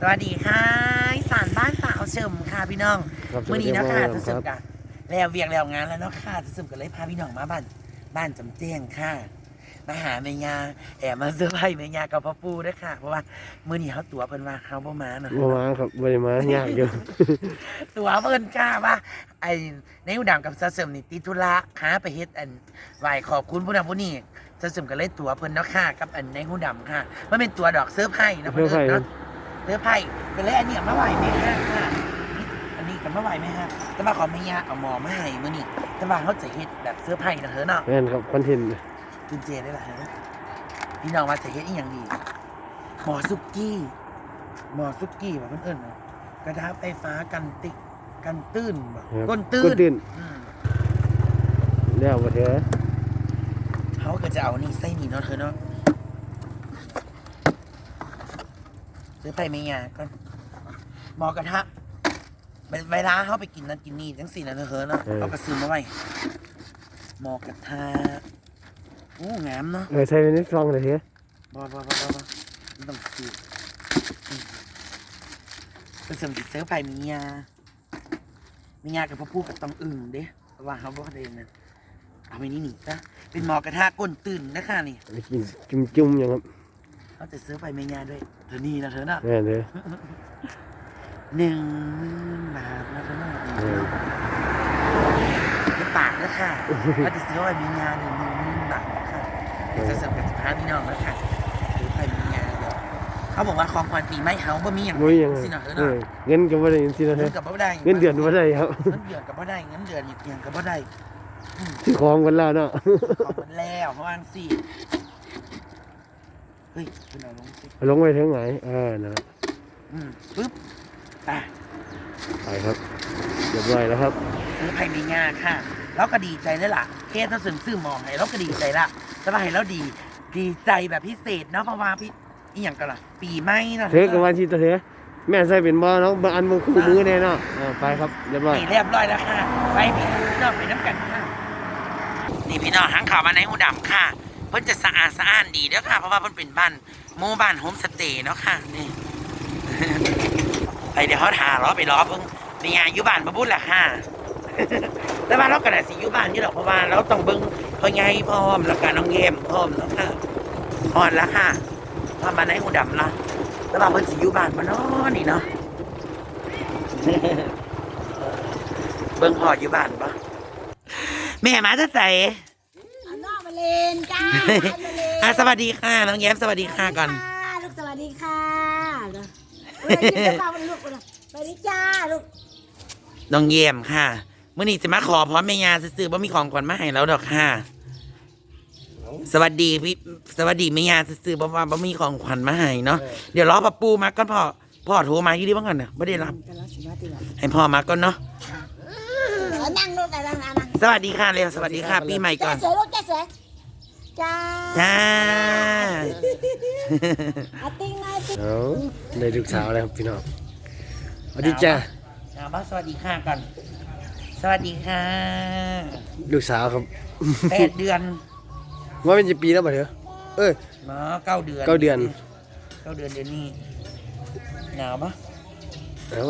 สวัสดีค่ะอีสานบ้านสาวเฉิมค่ะพี่น้องครับมื่อนี้เนาะค่ะสวัจะสดีสึคมรับกันแล้วเวียงแล้วงานแล้วเนาะค่ะจะสึมกันเลยพาพี่น้องมาบ้านบ้านจำเจียงค่ะมาหาแม่ยาแอบมาเซอร์ไพรส์แม่ยากับพ่อปู่ด้วยค่ะ เพราะว่ามื่อนี้เขาตั๋วเพิ่นว่าเขาบ่มาเนาะมามาครับบริมายากอยู่ตั๋วเพิ่นค่ะว่าไอ้ในอุดามกับซาเสริมนี่ติดธุระหาไปเฮ็ดอันไหวขอบคุณผู้นำผู้นี้ซาเสริมก็เลยตั๋วเพิ่นเนาะค่ะกับอันในหูดำค่ะมันเป็นตั๋วดอกเซอร์ไพรส์นะเพื่อเพิ่นใครเนาะ เสื้อไผ่ก็เลยอันนี้ยมาไหวไหมฮะค่ะอันนี้กันมาไหวไหมฮะแต่ว่าขาไม่ยากเอาหมอมาให้มื้อนี้แต่ว่าเขาจะเฮ็ดแบบเสื้อไผ่นะเฮ้เนาะแม่นครับคอนเทนต์คุณเจได้ละฮะพี่น้องมาจะเฮ็ดอีหยังดีหมอซุกี้หมอซุกี้ว่าเพิ่นเอิ้นเนาะกระทะไฟฟ้ากันติกกันตื้นบ่ครับก้นตื้ก้นนตื้นอืมแล้วมาเถอะเขาก็จะเอานี่ไส้นี่เนาะเธอเนาะ เสื้อไผ่ไม่ยากก็หมอกระทะเวลาเขาไปกินนั่นกินนี่ทั้งสี่นั่นเธอเนาะเขาก็ซื้อมาไว้หมอกระทะอู้งามเนาะเออใส่ไปในซองเลยเถอะบอบอบอบอบไม่ต้องซื้ออืมก็เสริมติดเสื้อไผ่มียามียากับพ่อพูดกับตองอึ่งเด้เพราะว่าเขาบอกเองนะเอาไปนี่หนิซะเป็นหมอกระทะก้นตื่นนะคะนี่ไปกินจุ่มจุ่มๆอย่างครับ เขาจะซื้อไฟเมียาด้วยเธอนี่นะเธอเนาะแม่นเถอะหนึ่งหมื่นบาทนะเธอเนาะเออเป็นปากนะค่ะเขาจะซื้อไฟเมียาหนึ่งหมื่นบาทนะคะเดี๋ยวจะเสริมกับสิบห้าพี่น้องแล้วค่ะซื้อไฟเมียาเดี๋ยวเขาบอกว่าของขวัญปีใหม่เขาบ่มีอย่างบ่มีหยังสิเนาะเธอเอเนาะอเงินก็บ่ได้สินะเงิเถนอะกับบ่ได้เงินเดือนบ่ได้ครับเงินเดือนกับบ่ได้เงินเดือนอีกอย่างกับบ่ได้ซื้อของกันแล้วเนาะ ของมันแล้วเพราะว่าสิ เฮ้ยคุณเอาลงสิลงไปถึงไหนเออนะอืมปึ๊บอะไปครับเรียบร้อยแล้วครับซื้อไผ่มีงาค่ะเราก็ดีใจแล้วล่ะเคสถ้าสื่อซื้อมองให้เราก็ดีใจละสบายเราดี ดีใจแบบพิเศษเนาะเพราะว่าพี่อีหยังกันล่ะ ปีใหม่เนาะเถอะกับวันที่ตัวเถอะแม่ใส่เป็นบ่เนาะบางอันมันคู่มือแน่เนาะอ่าไปครับเรียบร้อยนี่เรียบร้อยแล้วค่ะ ไปพี่น้องไปน้ำกันค่ะนี่พี่น้องหางข่าวมาในหูดำค่ะ เพิ่นจะสะอาดสะอ้านดีเด้อค่ะ เพราะว่าเพิ่นเป็นบ้านหมู่บ้านโฮมสเตย์เนาะค่ะนี่ไปเดี๋ยวเขาถาล้อไปล้อเพิ่งมีงานอยู่บ้านมาบุญแหละค่ะแต่ว่าเรากระดาษสีอยู่บ้านนี่หรอกเพราะว่าเราต้องเบิ่งพ่อใหญ่พร้อมแล้วก็น้องเยมพร้อมเนาะค่ะพอดแล้วค่ะพอมาในหูดำเนาะแต่ว่าเพิ่นสิอยู่บ้านมาเนาะนี่เนาะเบิ่งพออยู่บ้านปะแม่มาจะใส่ เอานอกมาเลนจ้ามาเลนอะสวัสดีค่ะน้องแย้มสวัสดีค่ะก่อนค่ะลูกสวัสดีค่ะเดี๋ยวเดี๋ยวเดี๋ยวฟังลูกก่อนนะสวัสดีจ้าลูกน้องเยี่ยมค่ะเมื่อนี้จะมาขอพร้อมแม่ยาซื้อๆว่ามีของขวัญมาให้แล้วดอกค่ะ สวัสดีพี่สวัสดีแม่ยาซื้อๆบ่ว่าบ่มีของขวัญมาให้เนาะเดี๋ยวรอปะปูมาก่อนพ่อพ่อโทรมาอยู่ดีบ้างก่อนเนี่ยไม่ได้รับกันแล้วสิว่าตีหลังให้พ่อมาก่อนเนาะเอานั่งลูกแต่นั่งนั่งนั่งสวัสดีค่ะเร็วสวัสดีค่ะปีใหม่ก่จ้าอนสวยลูกจ้าสวย จ้าจ้าเอาติ้งหน่อยติ้งเอาได้ลูกสาวแล้วครับพี่น้องสวัสดีจ้าอ่าบ้าสวัสดีค่ะก่อน สวัสดีค่ะ ลูกสาวครับแปดเดือนว่าเป็นจะปีแล้วบ่เถอะเอ้ยเนาะเก้าเดือนเก้าเดือนเก้าเดือนเดือนนี้หนาวปะเอ้า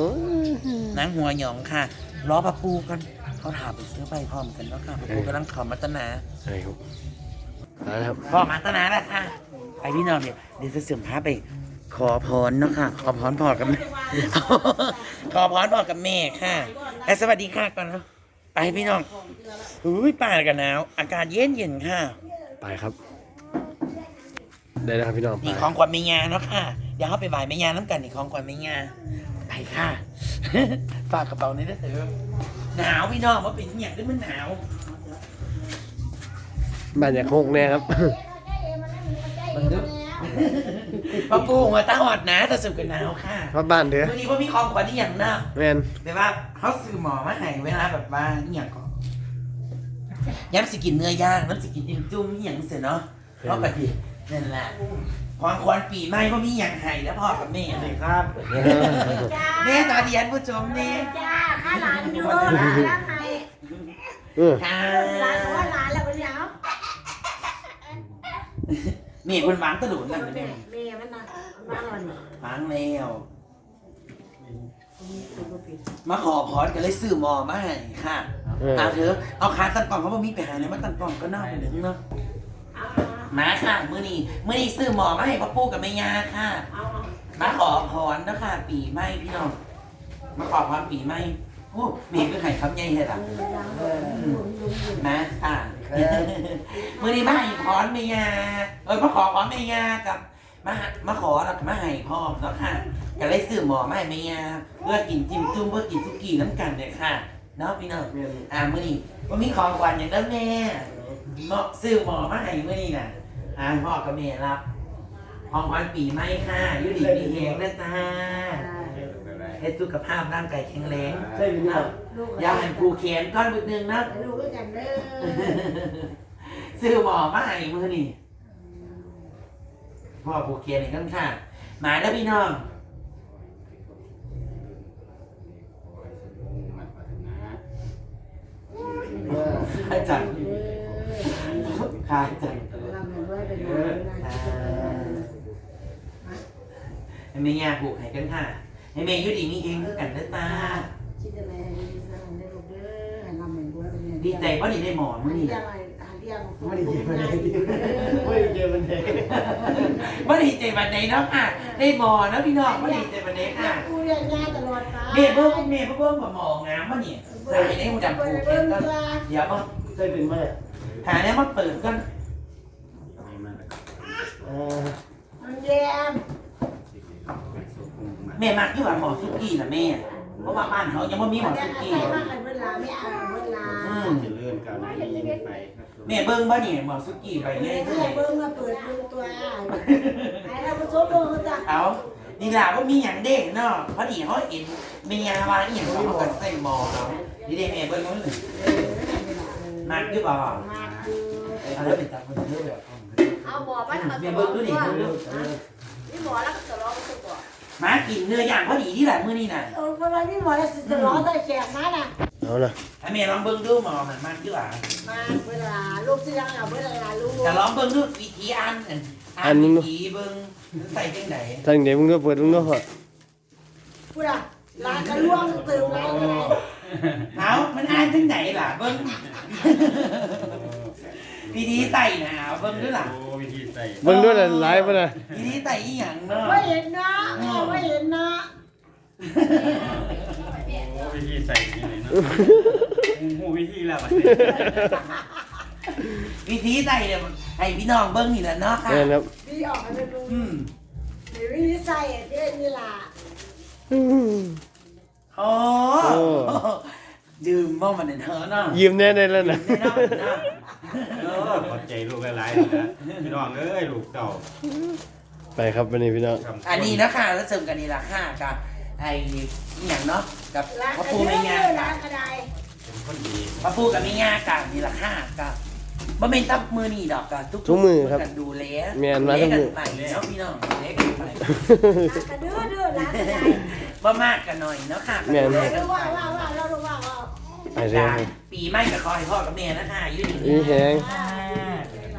นางหัวหยองค่ะล้อปะปูกัน เขาถามไปซื้อไปพร้อมกันแล้วค่ะปะปูกำลังขอมัตนาใช่ครับ เอาละครับขอมัตนาแล้วค่ะ ไปพี่น้องเนี่ยเดี๋ยวจะเสื่อมพาไป ขอพรเนาะค่ะขอพรพ่อกับแม่ ขอพรพ่อกับแม่ค่ะ และสวัสดีค่ะก่อนเนาะไปพี่น้องอุ้ยป่ากันหนาว อากาศเย็นเย็นๆค่ะ ไปครับ ได้แล้วครับพี่น้องไปนี่ของขวัญไม่งาเนาะค่ะ เดี๋ยวเขาไปบ่ายไม่งาน้ำกันนี่ของขวัญไม่งาไปค่ะ ฝากกระเป๋านี้ด้วยเถอะหนาวพี่น้องว่าเป็นอย่างที่มันหนาว บ้านอยากโคกแน่ครับ มันดึกปะปูมาตาหอดนะแต่สุดกันหนาวค่ะเพราะบ้านเถอะวันนี้ว่ามีของขวัญที่อย่างนะแมนแต่ว่าเขาซื้อหมอมาให้เวลาแบบว่าอหย่างก็ย้ำสิกินเนื้อย่างน้ำสิกินจิ้มจุ้มอหย่างเสร็จเนาะเพราะกะทินั่นแหละของขวัญปีใหม่ก็มีอย่างไห้แล้วพ่อกับแม่เลยครับจ้าแม่สวัสดีท่านผู้ชมเนี่ยจ้าข้าหลานอยู่หลานแล้วใครเออ ค่ะ หลานบอกว่าหลานแล้วเป็นยัง นี่คุณวางตะหลุนนั่นเลยแม่ แม่มันนะมาหน่อยวางแล้วบ่ปิดมาขอพรกันเลยซื้อหมอมาให้ค่ะเออ เอาเถอะเอาขาตั้งกล่องเขาบอกมีไปหาเลยมาตั้งกล่องก็น่าไปหนึ่งเนาะเอามาค่ะมื้อนี้มื้อนี้ซื้อหมอมาให้พ่อปู่กับแม่ย่าค่ะ เอาเอามาขอพรนะคะปีใหม่พี่น้องมาขอพรปีใหม่โอ้เมย์ก็ไข่คำใหญ่เลยล่ะเออลุงลุงลุงน มื้อนี้มาให้พรแม่ย่าเออมาขอพรแม่ย่ากับมามาขอแล้วมาให้พ่อมเนาะค่ะก็เลยซื้อหมอมาให้แม่ย่าเพื่อกินจิ้มจุ้มเพื่อกินสุกี้น้ำกันเนี่ยค่ะเนาะพี่น้องอ่ามื่อนี้ว่ามีของขวัญอย่างนั้นแม่เหมาะซื้อหมอมาให้มื่อนี้น่ะอ่าพ่อกับแม่รับของขวัญปีใหม่ค่ะอยุดีมีแหงนะจ้า ให้สุขภาพร่างกายแข็งแรงใช่เป็นบ่ลูกอย่าให้ผูกแขนก้อนบึกนึงนะลูกด้วยกันเด้อซื้อหมอมาให้มื่อนี้พ่อผูกแขนอีกข้างค่ะมาเด้อพี่น้องอาจารย์ค่ะอาจารย์เราไม่รู้เป็นเอออะไรให้แม่ย่าผูกให้กันค่ะ ให้แม่อยุดีมีเองคือกันเด้อตาคิดอะไรให้ดีสักหน่อยได้ลูกเด้อให้เราไม่รู้เป็นอะไรดีใจเพราะนี่ได้หมอนมื้อนี้เรียนะกอะไรเรียกไม่ได้เจอมันเลยไม่ได้เจอมันเลยบ่ดีใจวันไหนเนาะค่ะ ได้หมอนนะพี่น้องบ่ดีใจวันไหนค่ะกูเรียกง่ายตลอดไปแม่เบิ่งแม่เบิ่งบ่หมองงามบ่นี่ใส่ในหูดำผูกแขนก็เดี๋ยวมาใช่เป็นบ่หาแนวมาเปิดก่อนเออมันแย่ม แม่มักอยู่ว่าหมอสุกี้น่ะแม่ เพราะว่าบ้านเขายังบ่มีหมอสุกี้ ใส่มากกันเวลาไม่เอาเวลาอืมจะเลื่อนกันนี้ไปครับแม่เบิ่งบ่นี่หมอสุกี้ไปเมื่เรื่ออยเบิ้งมาเปิดดูตัวไอ้เราผสมเบิ้งเขาจ้ะๆเอานี่ล่ะว่ามีหยังเด้เนาะพอดีเฮาเห็นแม่ย่าว่าอีหยังเขาก็ใส่หมอเอานี่เด้แม่เบิ่งมันมักอยู่บ่มาคือเอาแล้วเป็นตาคนเด้อแบบเอาหมอมาทำแม่เบิ่งดูดิเบิ่งดู นี่หมอแล้วก็จะร้องตัวก่อน มากินเนื้อย่างพอดีที่แหละมื้อนี้น่ะโอ้ยวันนี้หมอจะจะร้องใส่แขกมาน่ะเอาล่ะให้แม่ลองเบิ่งดูหมอมันมากอยู่อะมาเวลาลูกเสียงอะเวลาลูกจะลองเบิ่งดูวิธีอ่านอ่านวิธีเบิ่งใส่จังไดทางเดี๋ยวมึงก็เปิดมึงก็เหอะพูดอะร้านกระล่วงเติมร้านอะไรเอามันอ่านจังไดล่ะเบิ่งวิธีใส่น่ะเอาเบิ่งดูล่ะโอ้วิธี ใส่มึงด้วยน่ะหลายป่ะน่ะวิธีใส่อีหยังเนาะไม่เห็นนะไม่เห็นนะโอ้วิธีใส่ยังไงเนาะหูวิธีแล้วบัดวิธีใส่เนี่ยให้พี่น้องเบิ่งนี่แหละเนาะค่ะแม่นครับพี่ออกมาเป็นอืมหรือวิธีใส่เด้นี่ล่ะโอ้ ดื่มบ่มันเถอะเนาะยืมแน่ได้แล้วนะแน่นอนเนาะเออขอบใจลูกหลายๆนะพี่น้องเอ้ยลูกเก่าไปครับวันนี้พี่น้องอันนี้นะคะแล้วเสริมกันนี่ละค่ะกับไอ้อหย่างเนาะกับร้านพระกระปูเด้ไม่งาร้ากันนกระไดเป็นคนดีพระปูกับไม่งากันนี่ละค่ะกับบ่เป็นตับมือนี่ดอกกับทุกทุกมือครับกันดูแลแม่นมาทุกมือเละกันไปเนาะพี่น้องเละกันไปร้านกระเด้อเด้อร้านกระไดบ่มากกันหน่อยเนาะค่ะแม่นดูแลเรากันไปว่าว่าว่าเราว่าว่า ไปเรื่อจ้ายปีใหม่กับคอยพ่อกับแม่นะคะอยู่ดีอีแหง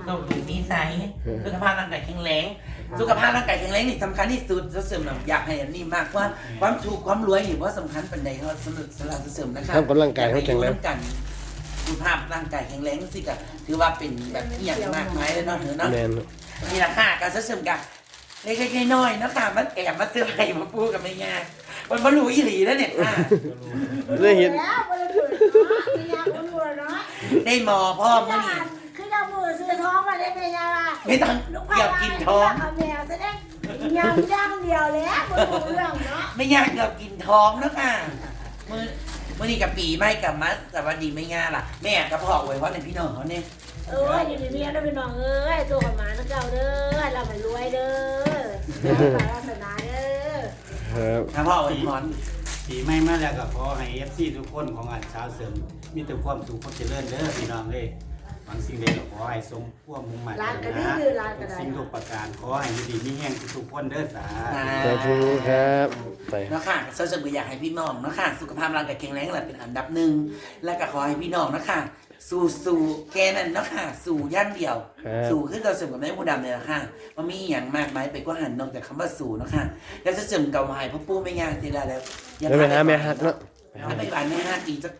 ต้องอยู่มีไซสุขภาพร่างกายแข็งแรง สุขภาพร่างกายแข็งแรงนี่สำคัญที่สุดจะเสริมหน่อยอยากให้อันนี้มากว่าความถูกความรวยนี่ว่าสำคัญปันใดเขาสำหรับสำหรับเสริมนะคะทำกำลังกายให้แข็งแรงกันสุขภาพร่างกายแข็งแรงสิกะถือว่าเป็นแบบอหย่างมากมายเลยเนาะเถอะเนาะ แม่นนี่แหละค่ะการเสริมกันเล็กๆน้อยๆเนาะค่ะมันแอบมาเสื้อไผ่มาปูกับไม่ยากมันมารู้อีหลีแล้วเนี่ยค่ะได้เห็น แล้วมันเล ได้หมอพ่อมื่อนี้คือเรามือซื้อท้องมาได้เป็นยังไงไม่ต้องเกี่ยวกินท้องเอาแมวแสดงยำย่างเดียวแล้วมันรู้เรื่องเนาะไม่ยากเกือบกินท้องแล้วค่ะมือมื่อนี้กับปีไม่กับมัสแต่วันดีไม่ง่ายล่ะแม่กับพ่อไว้เพราะในพี่น้องเขาเนี่ยเอออยู่ในเมียแล้วเป็นน้องเอ้ยสู้กันมานะเจ้าเด้อเราไม่รวยเด้อสารสนาเด้อครับถ้าพ่อไว้พรปีใหม่มาแล้วก็ขอให้ FC ทุกคนของอันชาวเสริม มีแต่ความสุขความเจริญเด้อพี่น้องเด้บางสิ่งใดก็ขอให้สมความมุ่งมั่นร้านกระนะดื้อร้านกระไดสิ่งทุกประการขอให้อยู่ดีมีแห้งทุกๆคนเด้อสาธุ สาธุครับไป เนาะค่ะเสริมอยากให้พี่น้องเนาะค่ะ สุขภาพร่างกายแข็งแรงแหละเป็นอันดับหนึ่ง และก็ขอให้พี่น้องเนาะค่ะ สู่สู่แกนั่นเนาะค่ะ สู่อย่างเดียว ครับ สู่คือเราเสริมกับแม่ผู้ดำเนี่ยแหละค่ะมันมีอย่างมากมายไปกว่าหันนอกจากคำว่าสู่เนาะค่ะ แล้วจะเสริมกับวายพ่อปู่ไม่งานสิละแล้วแล้วไปหาแม่ฮักเนาะหาไปบ้านแม่ฮักอีกสัก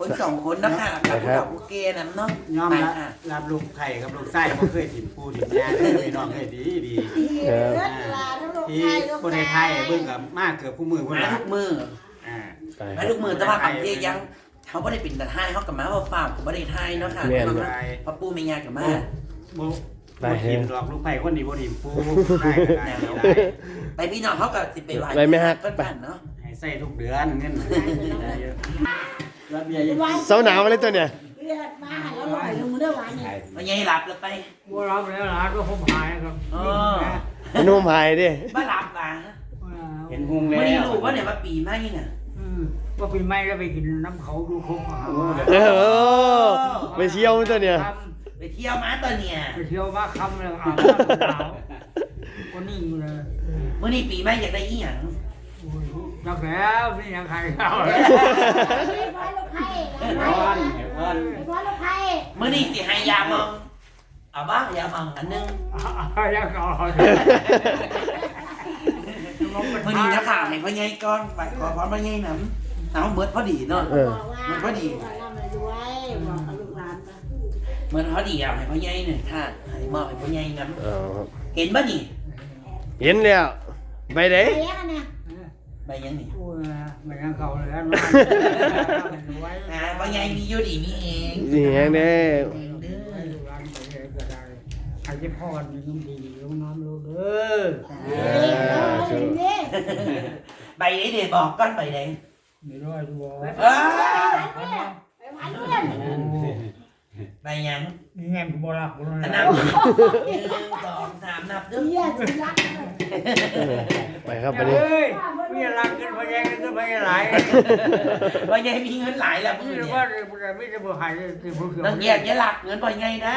คนสองคนเนาะค่ะกับผู้ดำผู้เกนั่นเนาะยอมไปรับค่ะรับลูกไข่กับลูกไส้บ่เคยถิ่มปูถิ่มยาเลยพี่น้องเอ้ยดีดีเลือดลาทั้งโลกที่ไทยโลกคนในไทยเบิ่งกับมากเกือบคู่มือพุ่นมาละทุกมืออ่าไปมาทุกมือแต่ว่าบางทียังเขาไม่ได้เป็นแต่ไทยเขากับมาว่าฝากกับไม่ได้ไทยเนาะค่ะแม่นพ่อปู่ไม่งานกับมา บ่บ่ถิ่มดอกลูกไข่คนนี้บ่ถิ่มปูได้ก็ได้ได้ไปพี่น้องเขากับสิไปไหวไปแม่ฮักเพิ่นไปบ้านเนาะให้ใส่ทุกเดือนเงินได้เยอะ เบียร์ยังเสาหนาวมาเลยตัวเนี่ยเลือดมาแล้วลอยลงเด้อหวานนี่มันยังหลับแล้วไปว่ารับแล้วหลานก็ผมหายครับเออมันนุ่มหายดิบ้าหลับอะเห็นหุงแล้ไม่รู้ว่าเนี่ยว่าปีใหม่น่ะอืมว่าปีใหม่แล้วไปกินน้ำเขาดูคงหาเออไปเที่ยวตัวเนี่ยไปเที่ยวมาตอนเนี่ยไปเที่ยวมาคำเลยอาบน้ำหนาวก็นิ่งเลยเมื่อนี้ปีใหม่อยากได้อีหยัง จักแล้วนี่ยังใครเขาไอ้พ่อลูกไผ่เห็นก้อนเห็นก้อไอ้พ่อลูกไผ่มื่อนี้สิให้ยามองเอาบ้างยามองอันนึงยังเขาเมื่อนี้นะค่ะให้พ่อใหญ่ก่อนไปขอพรพ่อใหญ่น้ำเอาเบิดพอดีเนาะเออบอกว่ามันก็ดีร่ำรวยบอกกันพอดีอะให้พ่อใหญ่หน่อยค่ะให้มอบให้พ่อใหญ่น้เอาครับำเห็นบ่นี่เห็นแล้วไปไหนไปเลี้ ใบยังนี่โอ้ยไม่ยังเขาเลยนะอ่าพ่อใหญ่มีอยู่ดีมีเองนี่แฮงเด้เองเด้อร้านไปเลยก็ได้ใครจะพ่อมีน้ำดีลงน้ำรู้เด้อเอ้ยเอาเอาอย่างนี้ใบไหนเดี๋ยวบอกก้อนใบไหนไม่ร้อยตัวเอ้ยไปหวานเพื่อนใบยังนี่ไงผมบอกละผมอันนะนับหนึ่งสองสามนับเด้อเยี่ยสุดรักไปครับไปนี่เฮ้ยไม่รักกันพยังกันจะไปหลายว่าไงมีเงินหลายแล้วมึงนี่เนี่ยว่าไม่จะบอกหายที่ผมเขียนต้องแยกแยะหลักเงินว่าไงนะ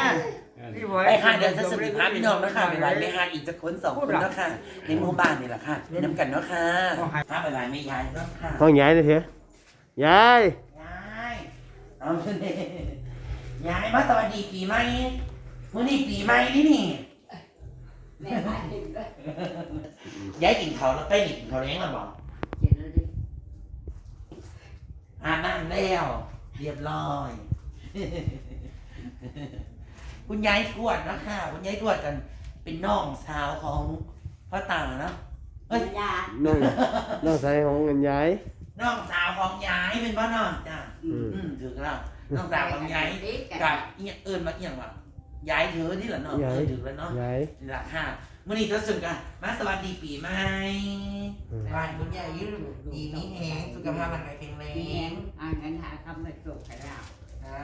ไปหาเดี๋ยวจะสืบหาพี่น้องนะคะไปไล่ไปหาอีกจะคนสองคนนะคะในหมู่บ้านนี่แหละค่ะในน้ำกันเนาะค่ะถ้าไปไล่ไม่ยายเนาะค่ะห้องย้ายเลยเถอะยายยายเอาเลยยายมาสวัสดีปีใหม่มื้อนี้ปีใหม่นี่นี่ แม่หายดิบเลยยายกินเขาวแล้วไปกินเขาวเลี้ยงแล้วบอกเขียนแล้วดิอาบน้ำแล้ว เรียบร้อย คุณยายทวดเนาะค่ะ คุณยายทวดกัน เป็นน้องสาวของพ่อตาเนาะ เอ้ย ยาน้องน้องชายของเงินยาย น้องสาวของยายเป็นพ่อน้องจ้ะอืม อืมถึงแล้วน้องสาวของยายกับเอียเอิญมาเอียงว่ะ ยายเธอที่เหรอเนาะเออถึงแล้วเนาะยายนี่แหละค่ะมื่อนี้จะสึกอะมาสวัสดีปีใหม่บ้านคุณยายยืดดีมีแหงสุขภาพร่างกายแข็งแรแหงงอ่านกันหาคำไม่จบกันแล้วอ่า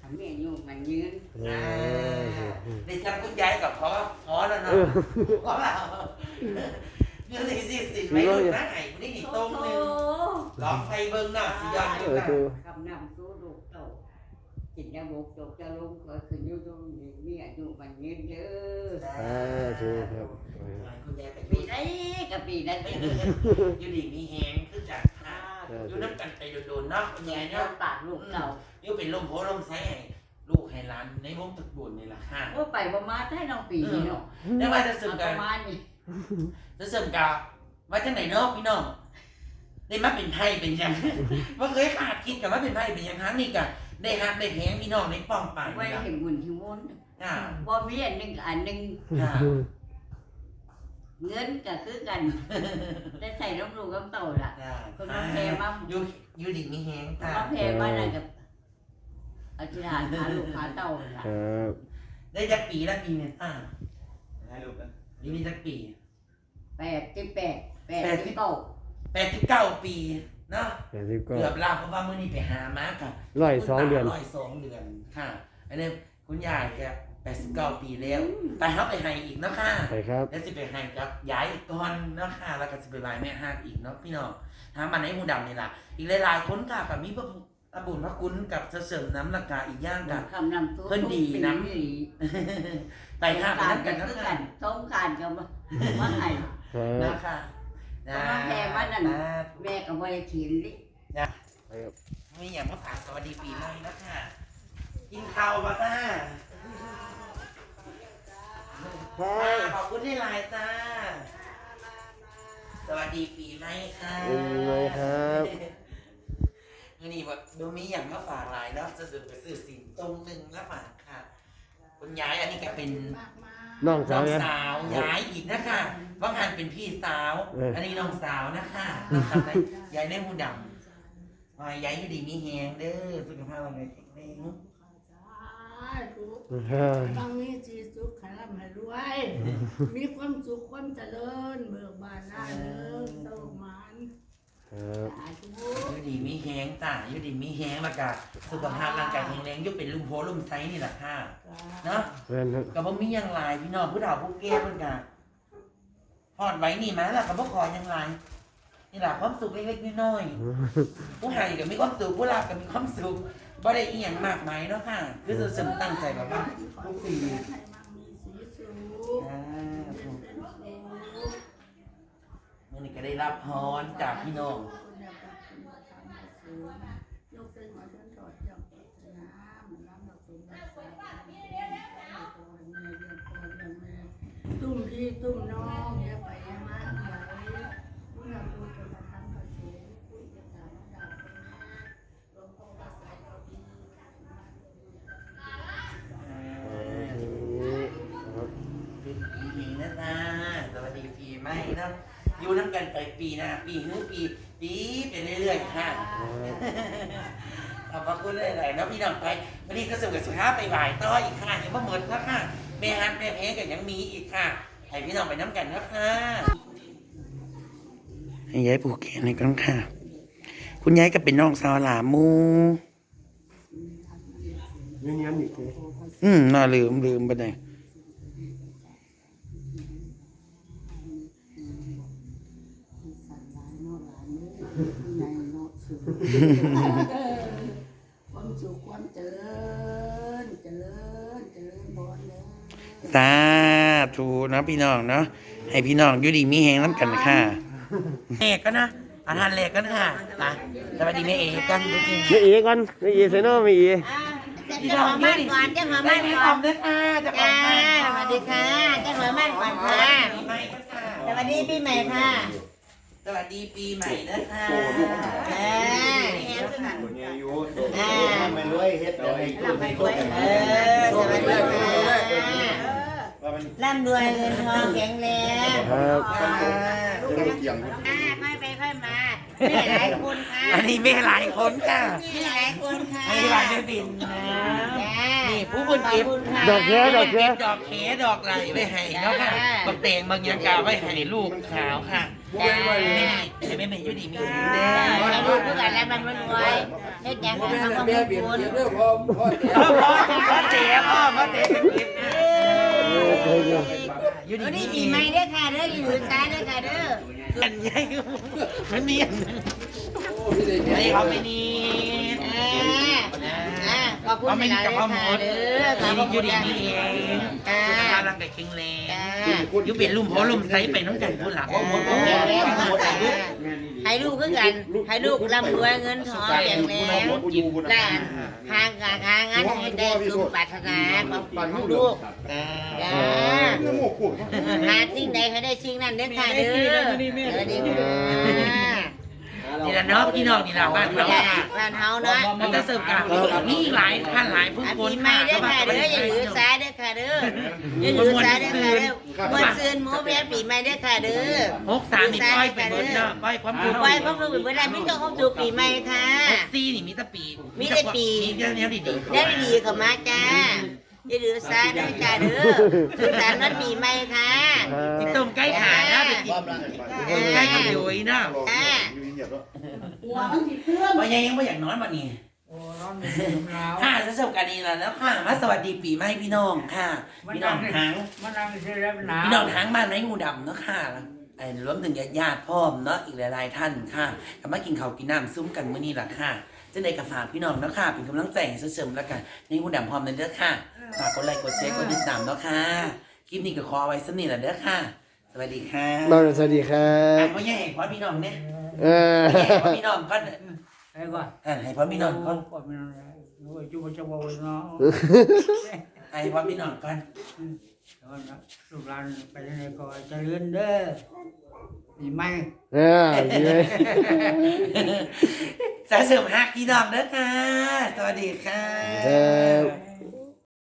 ทำเมียอยู่มันยืนเออได้จำคุณยายกับพ่อพ่อแล้วเนาะเออพ่อเราเรื่องนี้สิสิไม่รู้นะไอ้คนนี้นี่ตรงหนึงลองใส่เบิ้งเนาะสิยอดเออยู่อนะคือคำนำสู้ลูกเต่า จิตยาบุกจบจะลงก็ขึ้นอยู่ตรงนี้เมียอยู่มันยืนเยอะอ่าถูกครับคุณยายเป็นปีไหนกับปีนั้นอยู่ดีมีแหงคือจากค่ะอยู่น้ำกันไปโดนๆเนาะคุณแย่ยายเนาะเนาะปากลูกเต่าอยู่เป็นลมโพลมไส้ให้ลูกให้หลานในวงตระกูลนี่แหละค่ะว่าไปประมาณได้น้องปีนี้เนาะได้ว่าจะสืบปกันระมาณนี้จะสืบกับว่าจังไหนเนาะพี่น้องได้มาเป็นไพ่เป็นหยังว่าเคยขาดคิดกับว่าเป็นไพ่เป็นหยังครั้งนี้กับ ได้ฮักได้แพงพี่น้องในป้องป่ายไว้นี่ล่ะเห็นบุญที่มุนอ่า บ่มีอันหนึ่งอันหนึ่งอ่า เงินก็คือกัน ได้ใส่น้ำลูกน้ำเต่าล่ะอ่าคนมาแพงมากอยู่อยู่ดีมีแฮงคนค่ะมาแพงมานั่นกับอธิษฐานหาลูกหาเต่าล่ะครับได้จักปีละปีเนี่ยอ่าให้ลูกกันอยู่นี่จักปีแปดสิบแปดแปดสิบเก้าแปดสิบเก้าปี เนาะแปดสิบก็เกือบลาเพราะว่ามื้อนี้ไปหามาค่ะร้อยสองเดือน ร้อยสองเดือนค่ะ อันนี้คุณยายแกแปดสิบเก้าปีแล้ว ไปฮับไปให้อีกเนาะค่ะ ไปครับ แล้วสิไปให้กับย้ายอีกก่อนเนาะค่ะ แล้วก็สิไปบายแม่ห้างอีกเนาะพี่น้องหามันให้หมูดำนี่ล่ะ อีกหลายๆคนค่ะกับมีพระอบุญพระคุณกับเสริมน้ำราคาอีกอย่างกับคำนำสู้เพิ่นดีนะ ไปห้าไปการน้ำกักันนคืเนาะอกัค่ะนสงการก็มามาให้ ครับ นะคะ เพราะว่าแพงว่านั่นอ่าแม่ก็บ่ได้เขียนดิไปครับมีอย่างมาฝากสวัสดีปีใหม่นะคะกินข้าวปะค่ะขอบคุณที่ไลน์จ้า สวัสดีปีใหม่ค่ะเป็นไงครับมื่อนี้ว่าดูมีอย่างมาฝากหลายเนาะจะซื้อไปซื้อสินตรงหนึ่งมาฝากค่ะ คุณยายอันนี้ก็เป็น น้องน้สาอวงเนี่ยสาวย้ายอีกนะคะว่างานเป็นพี่สาวเอออัอันนี้น้องสาวนะคะน้องสาวได้ยายได้หูดำมายายอยู่ดีมีแฮงเด้อสุขภาพวันนี้แข็งแรงต้องมีชีสุขให้ร่ำให้รวย มีความสุขความเจริญ เบิกบานล่าเริงโตมัน ครับสาธุอยู่ดีมีแฮงจ้าอยู่ดีมีแฮงแล้วก็สุขภาพร่างกายแข็งแรงอยุเป็นลุมโพลุมไซนี่แหละค่ะเนาะแม่นครับก็บ่มีหยังหลายพี่น้องผู้เฒ่าผู้แก่เพิ่นก็ฮอดไว้นี่มาแล้วก็บ่ขอหยังหลายนี่ล่ะความสุขเล็กๆน้อยๆผู้ให้ก็มีความสุขผู้รับก็มีความสุขบ่ได้อีหยังมากมายเนาะค่ะ คือจะสมตั้งใจแบบว่าทุกปี ให้มั่งมีสีสุข อ่า เป็นสุข มื้อนี้ ก็ได้รับพรจากพี่น้องคนเดียวกับคุณธรรมสูงยกเป็นหัวต้นถอดจากปัจนามันน้ำดอกสุนรักษาการเรียนตัวเมียเรียนพ่อเรียนแม่ตุ้มพี่ตุ้มน้องอย่าไปอย่ามาไหวผู้นำผู้เป็นประธานประสูงผู้จะสามดาวคนแม่หลวงพ่อพระสายเขาดีปีนะจ๊ะสวัสดีปีใหม่เนาะอยู่ น้ำกันไปปีหน้าปีหื้อปีปีไปเรื่อยๆค่ะขอบพระคุณหลายๆเนาะพี่น้องไปวันนี้ก็สุขกับสุขภาพไปบ่ายต่ออีกค่ะยังไม่หมดนะค่ะแม่ฮันแม่เพงกันยังมีอีกค่ะให้พี่น้องไปน้ำกันนะค่ะให้ยายผูกแขนให้กันค่ะ คุณยายก็เป็นน้องสาวหลามูยังยันอีกเลยอืมน่าลืมลืมไปไหน ความสุขความเจริญ เจริญ เจริญบอนเลยสาธุเนาะพี่น้องเนาะให้พี่น้องอยู่ดีมีแหงน้ำกันค่ะเอกก็นะอาหารเล็กกันค่ะไปสวัสดีแม่เอกกันจริงไม่เอ๋ก่อนไม่เอ๋ใส่เน้อไม่เอ๋ๆพี่น้องนี่ก่อนเจ้าของบ้านก่อนนะค่ะเจ้าของบ้านสวัสดีค่ะเจ้าของบ้านก่อนค่ะปีใหม่ค่ะสวัสดีปีใหม่ค่ะ สวัสดีปีใหม่นะคะเออแฮมขึ้นมาอ่าไม่รวยเฮ็ดอะไรเออสวัสดีค่ะร่ำรวยเงินทองแข็งแรงครับอ่าค่อยไปค่อยมาไม่หลายคนค่ะอันนี้ไม่หลายคนค่ะไม่หลายคนค่ะไม่หลายเดือนบินนะนี่ผู้บุญเก็บขอบคุณค่ดอกแค่ดอกแค่ดอกเคดอกไหลไว้ให้เนาะค่ะบางเตงบางอย่างกาไว้ให้ลูกสาวค่ะ จ้าไม่ไม่ไม่ไม่ไม่อยู่ดีมีเด้ให้อลูกด้วยกันแล้วมันรวยเฮ็ดหยังให้เขาก็มีบุญพ่อพ่อพ่อเจ๊พ่อพ่อเจ๊เป็นกิฟต์นะเอเคยอยู่อยู่ดีวันมีนี้ปีใหม่เด้อค่ะเด้ออยู่ซ้ายเด้อค่ะเด้ออันใหญ่มันมีอันนี้เขาไม่นี่ อ่าขอบคุณเขาไม่หนี่ลายกับๆพ่อหมค่ะเด้อขอบคุอยู่ณดีค่ะมีเองอ่าพร่างกายแข็งแรงจ้าอยู่เป็นลุ่มโพลุ่มไซไปน้ำกันผู้หลักหมดแข็งแรงหมดให้ลูกคือกันให้ลูกร่ำรวยเงินทองแข็งแรงหลานทางการทางงานให้ได้สมปรารถนาของของลูกจ้าหาสิ่งใดให้ได้สิ่งนั้นเด้อค่ะเด้อสวัสดีค่ะ นี่ละเนาะพี่น้องนี่ละบ้านเราค่ะบ้านเฮาเนาะมันจะเสิร์ฟกับมีอีกหลายท่านหลายผู้อะคนปีใหม่เด้อค่ะเด้ออย่าลืมซ้ายเด้อค่ะเด้ออย่าลืมซ้ายเด้อค่ะเด้อมวนซืนหมูแพรปีใหม่เด้อค่ะเด้อหกสามนี่ป้อยไปเบิดเนาะป้อยความถูกไว้พวกเราเป็นเวลาไม่ต้องครบถูกปีใหม่ค่ะหกซี่นี่มีแต่ปีมีแต่ปีมีแต่แนวดีๆได้ดีกับมาจ้า อย่าลืมซ้ายเด้อจ้าเด้อสุขสันต์วันปีใหม่ค่ะที่ต้มใกล้ขานะไปกินต้มใกล้กับยุ้ยเนาะอ่าหัวมันสิเพื่อนว่ายังยังไม่อยากนอนวันนี้โอ้ร้อนเป็นหนาวค่ะจะจบกันนี้แล้วแล้วค่ะมาสวัสดีปีใหม่พี่น้องค่ะพี่น้องทั้งมันนั่งเฉยๆแล้วหนาวพี่น้องทั้งบ้านไม้งูดำเนาะค่ะไอ้รวมถึงญาติญาติๆพ่อมเนาะอีกหลายๆท่านค่ะก็มากินข้าวกินน้ำซุ้มกันมื้อนี้ล่ะค่ะ จะได้กระฝากพี่น้องเนาะค่ะเป็นกำลังใจให้เสริมแล้วกันในงูดำพร้อมนั่นเด้อค่ะฝากกดไลค์กดแชร์กดติดตามเนาะค่ะคลิปนี้ก็ขอไว้สำนี่แหละเด้อค่ะ สวัสดีค่ะบ้านสวัสดีครัอะบพ่อใหญ่ขอพี่น้องเนี่ยเออพ่อใหญ่ขอพี่น้องก็เอให้ก่อนเออให้พ่อพี่น้องก่อนก่อนไม่นอนหนูจุบจะบอกเนาะให้พ่อพี่น้องก่อนแล้วนะลูกหลานไปยังไงก็เจริญเด้อ มีไหมเออดีไหมสายเสริมฮักพี่น้องเด้อค่ะ สวัสดีค่ะ ครับ